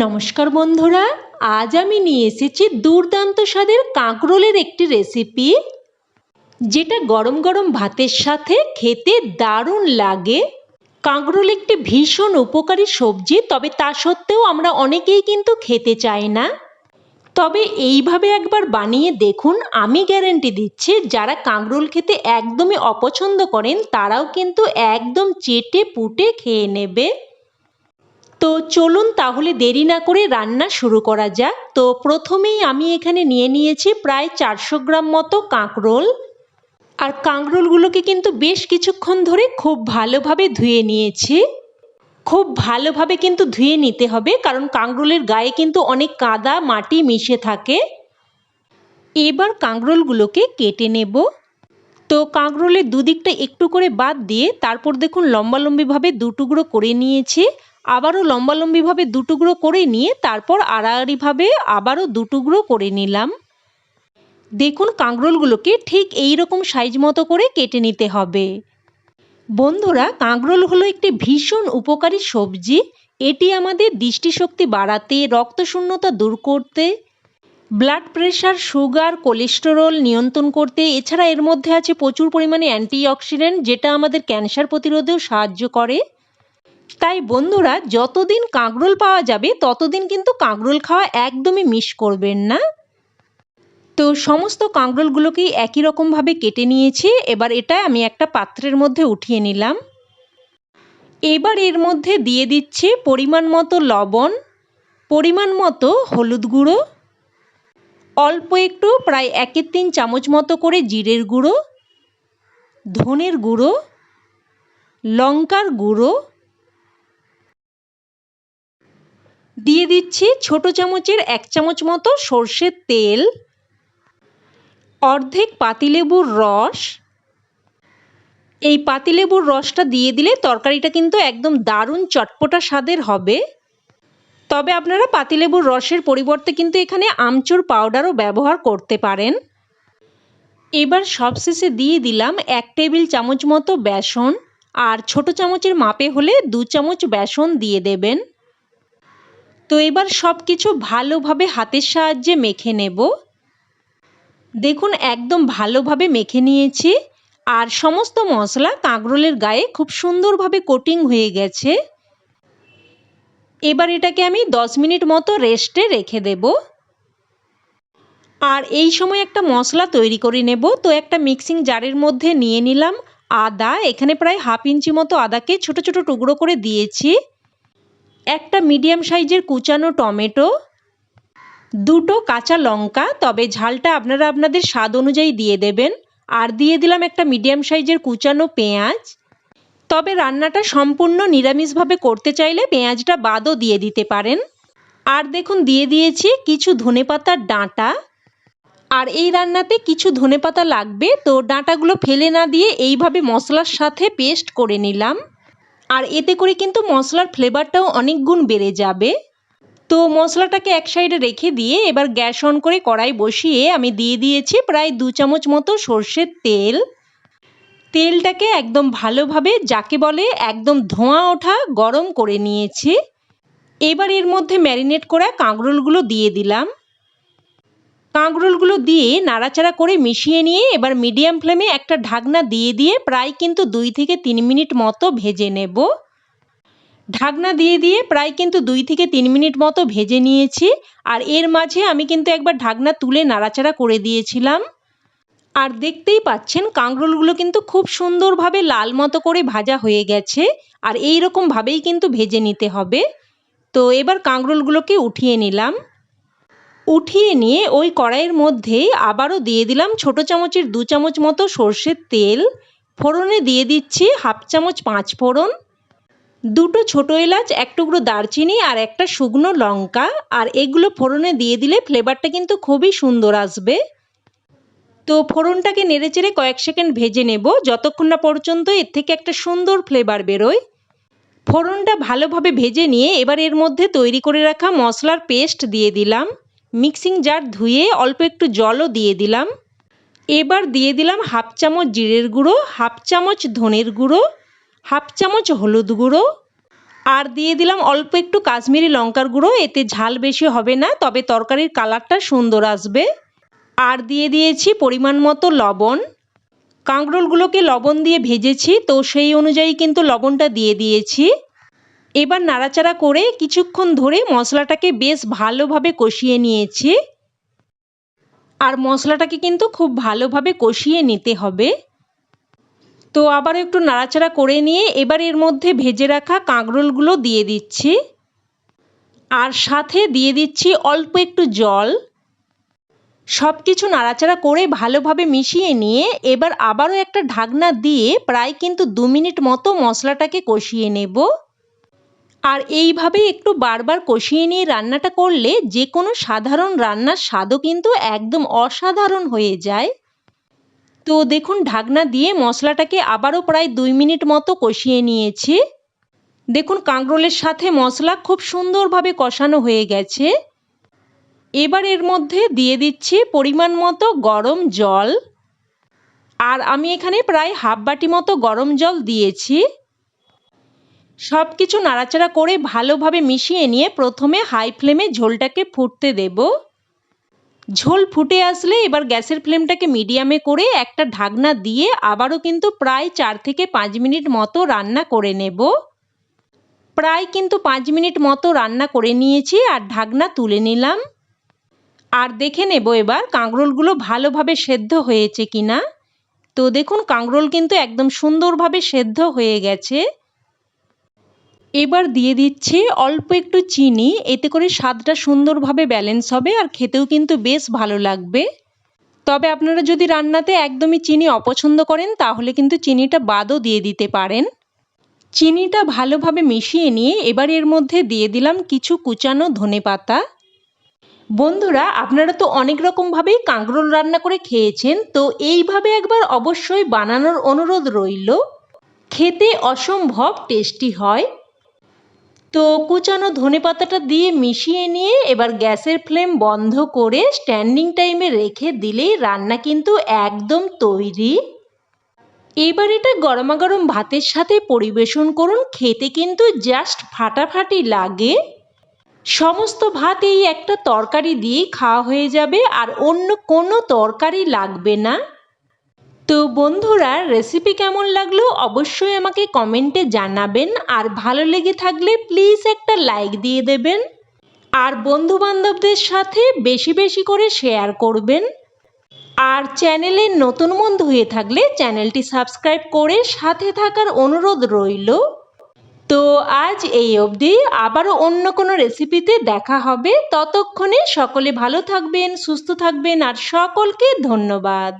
নমস্কার বন্ধুরা, আজ আমি নিয়ে এসেছি দুর্দান্ত স্বাদের কাঁকরোলের একটি রেসিপি যেটা গরম গরম ভাতের সাথে খেতে দারুণ লাগে। কাঁকরোল একটি ভীষণ উপকারী সবজি, তবে তা সত্ত্বেও আমরা অনেকেই কিন্তু খেতে চাই না। তবে এইভাবে একবার বানিয়ে দেখুন, আমি গ্যারেন্টি দিচ্ছি, যারা কাঁকরোল খেতে একদমই অপছন্দ করেন, তারাও কিন্তু একদম চেটে পুটে খেয়ে নেবে। তো চলুন তাহলে দেরি না করে রান্না শুরু করা যাক। তো প্রথমেই আমি এখানে নিয়ে নিয়েছি প্রায় চারশো গ্রাম মতো কাঁকরোল। আর কাঁকরোলগুলোকে কিন্তু বেশ কিছুক্ষণ ধরে খুব ভালোভাবে ধুয়ে নিয়েছি। খুব ভালোভাবে কিন্তু ধুয়ে নিতে হবে, কারণ কাঁকরোলের গায়ে কিন্তু অনেক কাদা, মাটি মিশে থাকে। এবার কাঁকরোলগুলোকে কেটে নেব। তো কাঁকরোলের দুদিকটা একটু করে বাদ দিয়ে তারপর দেখুন লম্বালম্বিভাবে দু টুকরো করে নিয়েছি। আবারও লম্বালম্বিভাবে দু টুকরো করে নিয়ে তারপর আড়াআড়িভাবে আবারও দু টুকরো করে নিলাম। দেখুন কাঁকরোলগুলোকে ঠিক এই রকম সাইজ মতো করে কেটে নিতে হবে। বন্ধুরা, কাঁকরোল হলো একটি ভীষণ উপকারী সবজি। এটি আমাদের দৃষ্টিশক্তি বাড়াতে, রক্তশূন্যতা দূর করতে ব্লাড প্রেশার সুগার কোলেস্টেরল নিয়ন্ত্রণ করতে, এছাড়া এর মধ্যে আছে প্রচুর পরিমাণে অ্যান্টিঅক্সিডেন্ট যেটা আমাদের ক্যান্সার প্রতিরোধেও সাহায্য করে। তাই বন্ধুরা, যতদিন কাঁকরোল পাওয়া যাবে, ততদিন কিন্তু কাঁকরোল খাওয়া একদমই মিস করবেন না। তো সমস্ত কাঁকরোলগুলোকেই একই রকমভাবে কেটে নিয়েছি, এবার এটা আমি একটা পাত্রের মধ্যে উঠিয়ে নিলাম। এবার এর মধ্যে দিয়ে দিচ্ছি পরিমাণ মতো লবণ, পরিমাণ মতো হলুদ গুঁড়ো, অল্প একটু প্রায় একের তিন চামচ মতো করে জিরের গুঁড়ো, ধনের গুঁড়ো, লঙ্কার গুঁড়ো দিয়ে দিচ্ছি ছোট চামচের এক চামচ মতো সর্ষের তেল, অর্ধেক পাতিলেবুর রস। এই পাতিলেবুর রসটা দিয়ে দিলে তরকারিটা কিন্তু একদম দারুণ চটপটা স্বাদের হবে। তবে আপনারা পাতিলেবুর রসের পরিবর্তে কিন্তু এখানে আমচুর পাউডারও ব্যবহার করতে পারেন। এবার সবশেষে দিয়ে দিলাম এক টেবিল চামচ মতো বেসন, আর ছোট চামচের মাপে হলে দু চামচ বেসন দিয়ে দেবেন। তো এবার সব কিছু ভালোভাবে হাতের সাহায্যে মেখে নেব। দেখুন, একদম ভালোভাবে মেখে নিয়েছি। আর সমস্ত মশলা কাঁকরোলের গায়ে খুব সুন্দরভাবে কোটিং হয়ে গেছে। এবার এটাকে আমি দশ মিনিট মতো রেস্টে রেখে দেব। আর এই সময় একটা মশলা তৈরি করে নেব। তো একটা মিক্সিং জারের মধ্যে নিয়ে নিলাম আদা। এখানে প্রায় হাফ ইঞ্চি মতো আদাকে ছোট ছোট টুকরো করে দিয়েছি। একটা মিডিয়াম সাইজের কুচানো টমেটো, দুটো কাঁচা লঙ্কা, তবে ঝালটা আপনারা আপনাদের স্বাদ অনুযায়ী দিয়ে দেবেন। আর দিয়ে দিলাম একটা মিডিয়াম সাইজের কুচানো পেঁয়াজ। তবে রান্নাটা সম্পূর্ণ নিরামিষভাবে করতে চাইলে পেঁয়াজটা বাদও দিয়ে দিতে পারেন। আর দেখুন, দিয়ে দিয়েছি কিছু ধনেপাতার ডাঁটা। আর এই রান্নাতে কিছু ধনেপাতা লাগবে, তো ডাঁটাগুলো ফেলে না দিয়ে এইভাবে মশলার সাথে পেস্ট করে নিলাম। আর এতে করে কিন্তু মশলার ফ্লেভারটাও অনেক গুণ বেড়ে যাবে। তো মশলাটাকে এক সাইডে রেখে দিয়ে এবার গ্যাস অন করে কড়াই বসিয়ে আমি দিয়ে দিয়েছি প্রায় দু চামচ মতো সর্ষের তেল। তেলটাকে একদম ভালোভাবে যাকে বলে একদম ধোঁয়া ওঠা গরম করে নিয়েছি। এবার এর মধ্যে ম্যারিনেট করা কাঁকরোলগুলো দিয়ে দিলাম। কাঁকরোলগুলো দিয়ে নাড়াচাড়া করে মিশিয়ে নিয়ে এবার মিডিয়াম ফ্লেমে একটা ঢাকনা দিয়ে দিয়ে প্রায় কিন্তু দুই থেকে তিন মিনিট মতো ভেজে নেব। ঢাকনা দিয়ে দিয়ে প্রায় কিন্তু দুই থেকে তিন মিনিট মতো ভেজে নিয়েছি আর এর মাঝে আমি কিন্তু একবার ঢাকনা তুলে নাড়াচাড়া করে দিয়েছিলাম। আর দেখতেই পাচ্ছেন কাঁকরোলগুলো কিন্তু খুব সুন্দরভাবে লাল মতো করে ভাজা হয়ে গেছে আর এই রকমভাবেই কিন্তু ভেজে নিতে হবে। তো এবার কাঁকরোলগুলোকে উঠিয়ে নিলাম। উঠিয়ে নিয়ে ওই কড়াইয়ের মধ্যে আবারও দিয়ে দিলাম ছোট চামচের দু চামচ মতো সর্ষের তেল। ফোড়নে দিয়ে দিচ্ছি হাফ চামচ পাঁচ ফোড়ন, দুটো ছোটো এলাচ, এক টুকরো দারচিনি আর একটা শুকনো লঙ্কা। আর এগুলো ফোড়নে দিয়ে দিলে ফ্লেভারটা কিন্তু খুবই সুন্দর আসবে। তো ফোড়নটাকে নেড়েচেড়ে কয়েক সেকেন্ড ভেজে নেব, যতক্ষণ না পর্যন্ত এর থেকে একটা সুন্দর ফ্লেভার বেরোয়। ফোড়নটা ভালোভাবে ভেজে নিয়ে এবার এর মধ্যে তৈরি করে রাখা মশলার পেস্ট দিয়ে দিলাম। মিক্সিং জার ধুয়ে অল্প একটু জলও দিয়ে দিলাম। এবার দিয়ে দিলাম হাফ চামচ জিরের গুঁড়ো, হাফ চামচ ধনের গুঁড়ো, হাফ চামচ হলুদ গুঁড়ো আর দিয়ে দিলাম অল্প একটু কাশ্মীরি লঙ্কার গুঁড়ো। এতে ঝাল বেশি হবে না, তবে তরকারির কালারটা সুন্দর আসবে। আর দিয়ে দিয়েছি পরিমাণ মতো লবণ। কাঁকরোলগুলোকে লবণ দিয়ে ভেজেছি, তো সেই অনুযায়ী কিন্তু লবণটা দিয়ে দিয়েছি। এবার নাড়াচাড়া করে কিছুক্ষণ ধরে মশলাটাকে বেশ ভালোভাবে কষিয়ে নিয়েছি। আর মশলাটাকে কিন্তু খুব ভালোভাবে কষিয়ে নিতে হবে। তো আবার একটু নাড়াচাড়া করে নিয়ে এবার এর মধ্যে ভেজে রাখা কাঁকরোলগুলো দিয়ে দিচ্ছি। আর সাথে দিয়ে দিচ্ছি অল্প একটু জল। সব কিছু নাড়াচাড়া করে ভালোভাবে মিশিয়ে নিয়ে এবার আবারও একটা ঢাকনা দিয়ে প্রায় কিন্তু দু মিনিট মতো মশলাটাকে কষিয়ে নেব। আর এইভাবে একটু বারবার কষিয়ে নিয়ে রান্নাটা করলে যে কোনো সাধারণ রান্নার স্বাদও কিন্তু একদম অসাধারণ হয়ে যায়। তো দেখুন, ঢাকনা দিয়ে মশলাটাকে আবারও প্রায় দুই মিনিট মতো কষিয়ে নিয়েছি। দেখুন, কাঁকরোলের সাথে মশলা খুব সুন্দরভাবে কষানো হয়ে গেছে। এবার এর মধ্যে দিয়ে দিচ্ছি পরিমাণ মতো গরম জল। আর আমি এখানে প্রায় হাফ বাটি মতো গরম জল দিয়েছি। সব কিছু নাড়াচাড়া করে ভালোভাবে মিশিয়ে নিয়ে প্রথমে হাই ফ্লেমে ঝোলটাকে ফুটতে দেব। ঝোল ফুটে আসলে এবার গ্যাসের ফ্লেমটাকে মিডিয়ামে করে একটা ঢাকনা দিয়ে আবারও কিন্তু প্রায় চার থেকে পাঁচ মিনিট মতো রান্না করে নেব। প্রায় কিন্তু পাঁচ মিনিট মতো রান্না করে নিয়েছি আর ঢাকনা তুলে নিলাম। আর দেখে নেব এবার কাঁকরোলগুলো ভালোভাবে সেদ্ধ হয়েছে কিনা। তো দেখুন, কাঁকরোল কিন্তু একদম সুন্দরভাবে সেদ্ধ হয়ে গেছে। এবার দিয়ে দিচ্ছি অল্প একটু চিনি, এতে করে স্বাদটা সুন্দরভাবে ব্যালেন্স হবে আর খেতেও কিন্তু বেশ ভালো লাগবে। তবে আপনারা যদি রান্নাতে একদমই চিনি অপছন্দ করেন, তাহলে কিন্তু চিনিটা বাদও দিয়ে দিতে পারেন। চিনিটা ভালোভাবে মিশিয়ে নিয়ে এবার এর মধ্যে দিয়ে দিলাম কিছু কুচানো ধনে পাতা। বন্ধুরা, আপনারা তো অনেক রকমভাবেই কাঁকরোল রান্না করে খেয়েছেন, তো এইভাবে একবার অবশ্যই বানানোর অনুরোধ রইল। খেতে অসম্ভব টেস্টি হয়। তো কুচানো ধনে পাতাটা দিয়ে মিশিয়ে নিয়ে এবার গ্যাসের ফ্লেম বন্ধ করে স্ট্যান্ডিং টাইমে রেখে দিলেই রান্না কিন্তু একদম তৈরি। এবার এটা গরমাগরম ভাতের সাথে পরিবেশন করুন, খেতে কিন্তু জাস্ট ফাটাফাটি লাগে। সমস্ত ভাত এই একটা তরকারি দিয়েই খাওয়া হয়ে যাবে আর অন্য কোনো তরকারি লাগবে না। তো বন্ধুরা রেসিপি কেমন লাগল অবশ্যই আমাকে কমেন্টে জানাবেন। আর ভালো লেগে থাকলে প্লিজ একটা লাইক দিয়ে দেবেন। আর বন্ধু বান্ধবদের সাথে বেশি বেশি করে শেয়ার করবেন। আর চ্যানেলে নতুন বন্ধু হয়ে থাকলে চ্যানেলটি সাবস্ক্রাইব করে সাথে থাকার অনুরোধ রইল। তো আজ এই অবধি, আবারও অন্য কোনো রেসিপিতে দেখা হবে। ততক্ষণে সকলে ভালো থাকবেন, সুস্থ থাকবেন, আর সকলকে ধন্যবাদ।